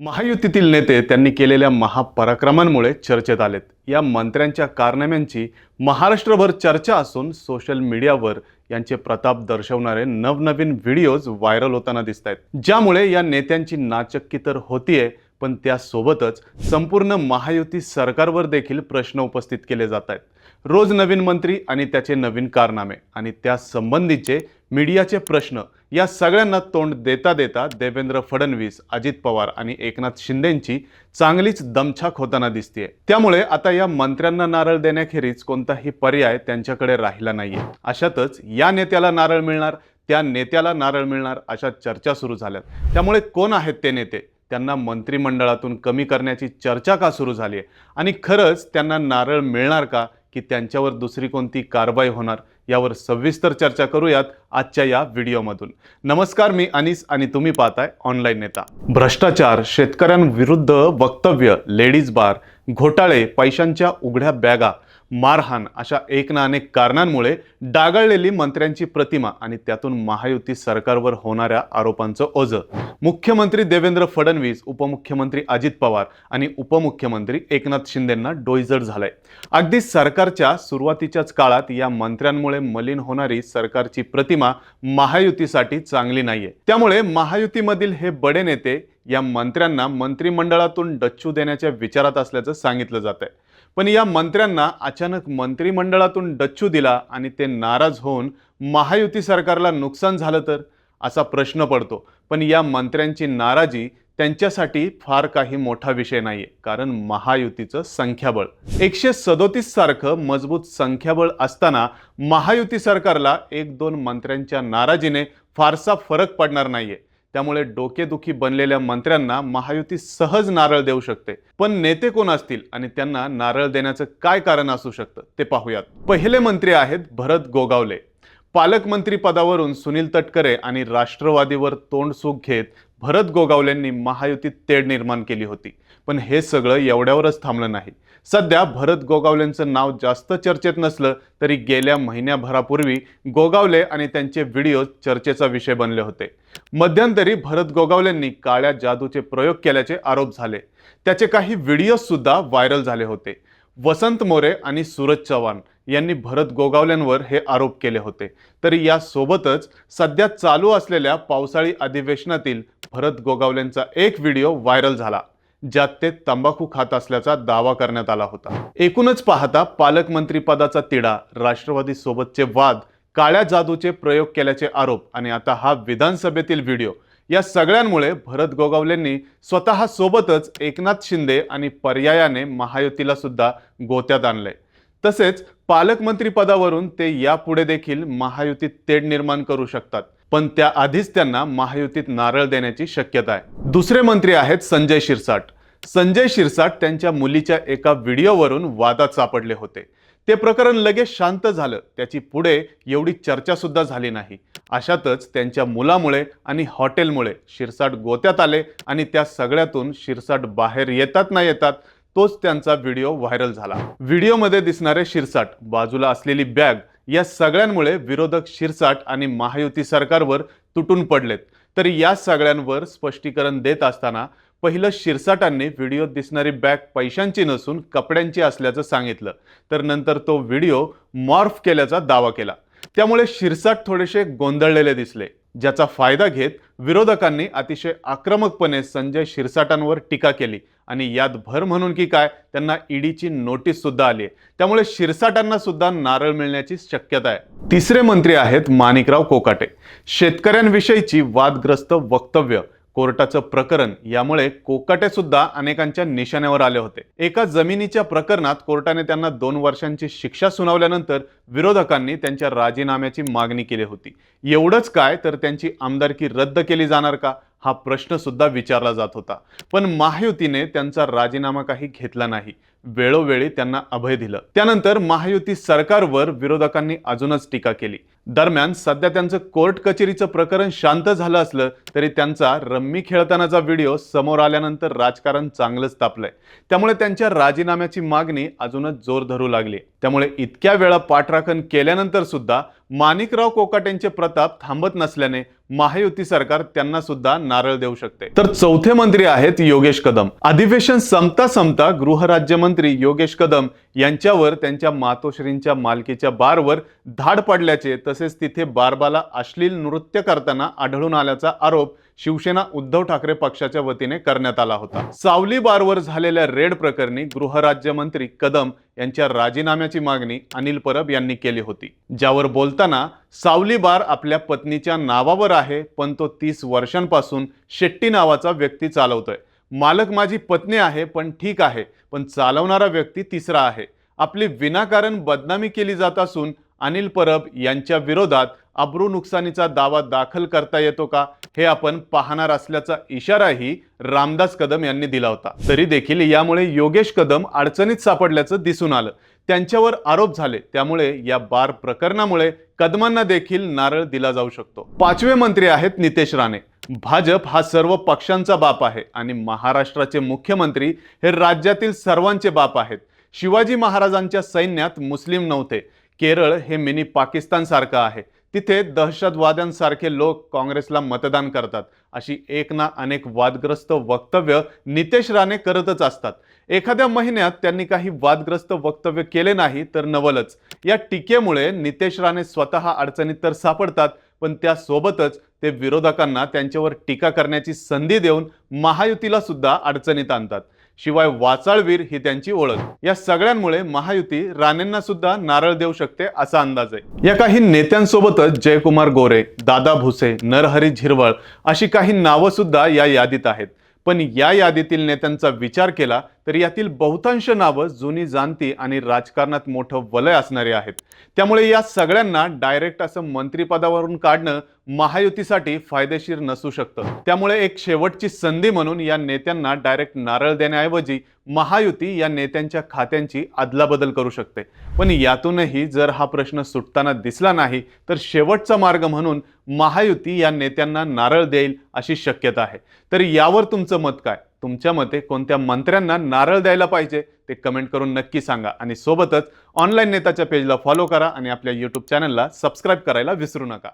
महायुतीतील नेते त्यांनी केलेल्या महापराक्रमांमुळे चर्चेत आलेत. या मंत्र्यांच्या कारनाम्यांची महाराष्ट्रभर चर्चा असून सोशल मीडियावर यांचे प्रताप दर्शवणारे नवनवीन व्हिडिओज व्हायरल होताना दिसत आहेत ज्यामुळे या नेत्यांची नाचक्की तर होतीये पण त्यासोबतच संपूर्ण महायुती सरकारवर देखील प्रश्न उपस्थित केले जात आहेत रोज नवीन मंत्री आणि त्याचे नवीन कारनामे आणि त्या संबंधीचे मीडियाचे प्रश्न या सगळ्यांना तोंड देता देता देवेंद्र फडणवीस अजित पवार आणि एकनाथ शिंदेंची चांगलीच दमछाक होताना दिसतेय. त्यामुळे आता या मंत्र्यांना नारळ देण्याखेरीज कोणताही पर्याय त्यांच्याकडे राहिला नाहीये. अशातच या नेत्याला नारळ मिळणार त्या नेत्याला नारळ मिळणार अशा चर्चा सुरू झाल्यात. त्यामुळे कोण आहेत ते नेते? त्यांना मंत्रिमंडळातून कमी करण्याची चर्चा का सुरू झाली आहे आणि खरंच त्यांना नारळ मिळणार का? की त्यांच्यावर दुसरी कोणती कारवाई होणार यावर सविस्तर चर्चा करूयात आजच्या या व्हिडिओमधून. नमस्कार मी अनिस आणि तुम्ही पाहताय ऑनलाईन नेता. भ्रष्टाचार शेतकऱ्यांविरुद्ध वक्तव्य लेडीज बार घोटाळे पैशांच्या उघड्या बॅगा मारहाण अशा एक ना अनेक कारणांमुळे डागळलेली मंत्र्यांची प्रतिमा आणि त्यातून महायुती सरकारवर होणाऱ्या आरोपांचं ओझं. मुख्यमंत्री देवेंद्र फडणवीस उपमुख्यमंत्री अजित पवार आणि उपमुख्यमंत्री एकनाथ शिंदेंना डोईजड झालंय. अगदी सरकारच्या सुरुवातीच्याच काळात या मंत्र्यांमुळे मलिन होणारी सरकारची प्रतिमा महायुतीसाठी चांगली नाहीये. त्यामुळे महायुतीमधील हे बडे नेते या मंत्र्यांना मंत्रिमंडळातून डच्चू देण्याच्या विचारात असल्याचं सांगितलं जात आहे पण या मंत्र्यांना अचानक मंत्रिमंडळातून डच्चू दिला आणि ते नाराज होऊन महायुती सरकारला नुकसान झालं तर? असा प्रश्न पडतो. पण या मंत्र्यांची नाराजी त्यांच्यासाठी फार काही मोठा विषय नाहीये कारण महायुतीचं संख्याबळ. एकशे सदोतीस सारखं मजबूत संख्याबळ असताना महायुती सरकारला एक दोन मंत्र्यांच्या नाराजीने फारसा फरक पडणार नाहीये. त्यामुळे डोकेदुखी बनलेल्या मंत्र्यांना महायुती सहज नारळ देऊ शकते. पण नेते कोण असतील आणि त्यांना नारळ देण्याचं काय कारण असू शकतं ते पाहूयात. पहिले मंत्री आहेत भरत गोगावले. पालकमंत्री पदावरून सुनील तटकरे आणि राष्ट्रवादीवर तोंड सुख घेत भरत गोगावलेंनी महायुतीत तेढ निर्माण केली होती. पण हे सगळं एवढ्यावरच थांबलं नाही. सध्या भरत गोगावलेंचं नाव जास्त चर्चेत नसलं तरी गेल्या महिन्याभरापूर्वी गोगावले आणि त्यांचे व्हिडिओ चर्चेचा विषय बनले होते. मध्यंतरी भरत गोगावलेंनी काळ्या जादूचे प्रयोग केल्याचे आरोप झाले. त्याचे काही व्हिडिओसुद्धा व्हायरल झाले होते. वसंत मोरे आणि सूरज चव्हाण यांनी भरत गोगावल्यांवर हे आरोप केले होते. तर यासोबतच सध्या चालू असलेल्या पावसाळी अधिवेशनातील भरत गोगावलेंचा एक व्हिडिओ व्हायरल झाला. ज्यात ते तंबाखू खात असल्याचा दावा करण्यात आला होता. एकूणच पाहता पालकमंत्रीपदाचा तिढा राष्ट्रवादी सोबतचे वाद काळ्या जादूचे प्रयोग केल्याचे आरोप आणि आता हा विधानसभेतील व्हिडिओ या सगळ्यांमुळे भरत गोगावलेंनी स्वतः सोबतच एकनाथ शिंदे आणि पर्यायाने महायुतीला सुद्धा गोत्यात आणलंय तसेच पालकमंत्रीपदावरून ते यापुढे देखील महायुतीत तेढ निर्माण करू शकतात पण त्याआधीच त्यांना महायुतीत नारळ देण्याची शक्यता आहे. दुसरे मंत्री आहेत संजय शिरसाट. संजय शिरसाट त्यांच्या मुलीच्या एका व्हिडिओवरून वादात सापडले होते. ते प्रकरण लगेच शांत झालं. त्याची पुढे एवढी चर्चा सुद्धा झाली नाही. अशातच त्यांच्या मुलामुळे आणि हॉटेलमुळे शिरसाट गोत्यात आले आणि त्या सगळ्यातून शिरसाट बाहेर येतात ना येतात तोच त्यांचा व्हिडिओ व्हायरल झाला. व्हिडिओमध्ये दिसणारे शिरसाट बाजूला असलेली बॅग या सगळ्यांमुळे विरोधक शिरसाट आणि महायुती सरकारवर तुटून पडलेत. तर या सगळ्यांवर स्पष्टीकरण देत असताना पहिलं शिरसाटांनी व्हिडिओत दिसणारी बॅग पैशांची नसून कपड्यांची असल्याचं सांगितलं. तर नंतर तो व्हिडिओ मॉर्फ केल्याचा दावा केला. त्यामुळे शिरसाट थोडेसे गोंधळलेले दिसले. ज्याचा फायदा घेत विरोधकांनी अतिशय आक्रमकपणे संजय शिरसाटांवर टीका केली. आणि यात भर म्हणून की काय त्यांना ईडीची नोटीस सुद्धा आली आहे. त्यामुळे शिरसाटांना सुद्धा नारळ मिळण्याची शक्यता आहे. तिसरे मंत्री आहेत माणिकराव कोकाटे. शेतकऱ्यांविषयीची वादग्रस्त वक्तव्य कोर्टाचं प्रकरण यामुळे कोकाटे सुद्धा अनेकांच्या निशाण्यावर आले होते. एका जमिनीच्या प्रकरणात कोर्टाने त्यांना दोन वर्षांची शिक्षा सुनावल्यानंतर विरोधकांनी त्यांच्या राजीनाम्याची मागणी केली होती. एवढंच काय तर त्यांची आमदारकी रद्द केली जाणार का हा प्रश्न सुद्धा विचारला जात होता. पण महायुतीने त्यांचा राजीनामा काही घेतला नाही. वेळोवेळी त्यांना अभय दिलं. त्यानंतर महायुती सरकारवर विरोधकांनी अजूनच टीका केली. दरम्यान सध्या त्यांचं कोर्ट कचेरीचं प्रकरण शांत झालं असलं तरी त्यांचा रम्मी खेळतानाचा व्हिडिओ समोर आल्यानंतर राजकारण चांगलंच तापलंय. त्यामुळे त्यांच्या राजीनाम्याची मागणी अजूनच जोर धरू लागली. त्यामुळे इतक्या वेळा पाठराखण केल्यानंतर सुद्धा माणिकराव कोकाटेंचे प्रताप थांबत नसल्याने महायुती सरकार त्यांना सुद्धा नारळ देऊ शकते. तर चौथे मंत्री आहेत योगेश कदम. अधिवेशन संपता संपता गृहराज्यमंत्री योगेश कदम यांच्यावर त्यांच्या मातोश्रींच्या मालकीच्या बारवर धाड पडल्याचे तसेच तिथे बारबाला अश्लील नृत्य करताना आढळून आल्याचा आरोप शिवसेना उद्धव ठाकरे पक्षाच्या वतीने करण्यात आला होता. सावली बारवर झालेल्या रेड प्रकरणी गृहराज्यमंत्री कदम यांच्या राजीनाम्याची मागणी अनिल परब यांनी केली होती ज्यावर बोलताना सावली बार आपल्या पत्नीच्या नावावर आहे पण तो तीस वर्षांपासून शेट्टी नावाचा व्यक्ती चालवतोय. मालक माझी पत्नी आहे पण ठीक आहे. पण चालवणारा व्यक्ती तिसरा आहे. आपली विनाकारण बदनामी केली जात असून अनिल परब यांच्या विरोधात अब्रू नुकसानीचा दावा दाखल करता येतो का हे आपण पाहणार असल्याचा इशाराही रामदास कदम यांनी दिला होता. तरी देखील यामुळे योगेश कदम अडचणीत सापडल्याचं दिसून आलं. त्यांच्यावर आरोप झाले. त्यामुळे या बार प्रकरणामुळे कदमांना देखील नारळ दिला जाऊ शकतो. पाचवे मंत्री आहेत नितेश राणे. भाजप हा सर्व पक्षांचा बाप आहे आणि महाराष्ट्राचे मुख्यमंत्री हे राज्यातील सर्वांचे बाप आहेत. शिवाजी महाराजांच्या सैन्यात मुस्लिम नव्हते. केरळ हे मिनी पाकिस्तानसारखं आहे. तिथे दहशतवाद्यांसारखे लोक काँग्रेसला मतदान करतात. अशी एक ना अनेक वादग्रस्त वक्तव्य नितेश राणे करतच असतात. एखाद्या महिन्यात त्यांनी काही वादग्रस्त वक्तव्य केले नाही तर नवलच. या टीकेमुळे नितेश राणे स्वतः अडचणीत तर सापडतात पण त्यासोबतच ते विरोधकांना त्यांच्यावर टीका करण्याची संधी देऊन महायुतीला सुद्धा अडचणीत आणतात. शिवाय वाचाळवीर ही त्यांची ओळख. या सगळ्यांमुळे महायुती राणेंना सुद्धा नारळ देऊ शकते असा अंदाज आहे. या काही नेत्यांसोबतच जयकुमार गोरे दादा भुसे नरहरी झिरवळ अशी काही नावं सुद्धा या यादीत आहेत. पण या यादीतील नेत्यांचा विचार केला तर यातील बहुतांश नावं जुनी जाणती आणि राजकारणात मोठं वलय असणारी आहेत. त्यामुळे या सगळ्यांना डायरेक्ट असं मंत्रिपदावरून काढणं महायुतीसाठी फायदेशीर नसू शकतं. त्यामुळे एक शेवटची संधी म्हणून या नेत्यांना डायरेक्ट नारळ देण्याऐवजी महायुती या नेत्यांच्या खात्यांची अदलाबदल करू शकते. पण यातूनही जर हा प्रश्न सुटताना दिसला नाही तर शेवटचा मार्ग म्हणून महायुती या नेत्यांना नारळ देईल अशी शक्यता आहे. तर यावर तुमचं मत काय? तुमच्या मते कोणत्या मंत्र्यांना नारळ द्यायला पाहिजे ते कमेंट करून नक्की सांगा. आणि सोबतच ऑनलाईन नेताच्या पेजला फॉलो करा आणि आपल्या यूट्यूब चॅनलला सबस्क्राईब करायला विसरू नका.